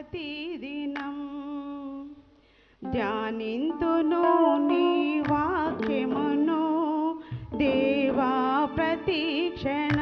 ప్రతిదినం ధ్యానింతును నీ వాక్యమును దేవా ప్రతీక్షణ